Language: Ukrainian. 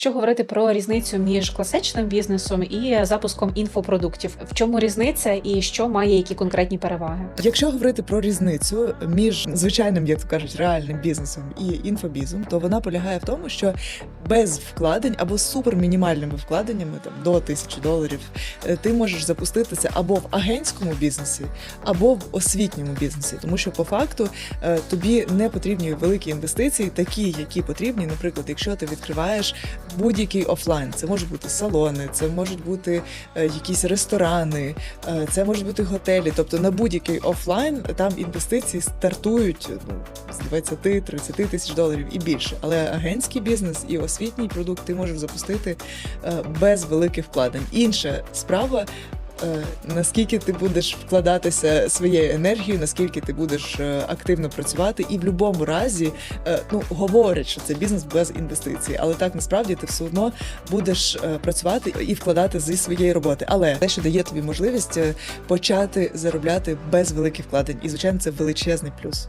Що говорити про різницю між класичним бізнесом і запуском інфопродуктів? В чому різниця і що має які конкретні переваги? Якщо говорити про різницю між звичайним, як то кажуть, реальним бізнесом і інфобізом, то вона полягає в тому, що без вкладень або супермінімальними вкладеннями, там до тисячі доларів, е, ти можеш запуститися або в агентському бізнесі, або в освітньому бізнесі, тому що по факту е, тобі не потрібні великі інвестиції, такі, які потрібні, наприклад, якщо ти відкриваєш будь-який офлайн, це можуть бути салони, це можуть бути е, якісь ресторани, е, це можуть бути готелі. Тобто на будь-який офлайн там інвестиції стартують ну, з 20-30 тисяч доларів і більше. Але агентський бізнес і освітній продукт ти можеш запустити е, без великих вкладень. Інша справа. Е, Наскільки ти будеш вкладатися своєю енергією, наскільки ти будеш е, активно працювати, і в будь-якому разі е, ну говорять, що це бізнес без інвестицій, але так насправді ти все одно будеш працювати і вкладати зі своєї роботи. Але те, що дає тобі можливість почати заробляти без великих вкладень, і звичайно, це величезний плюс.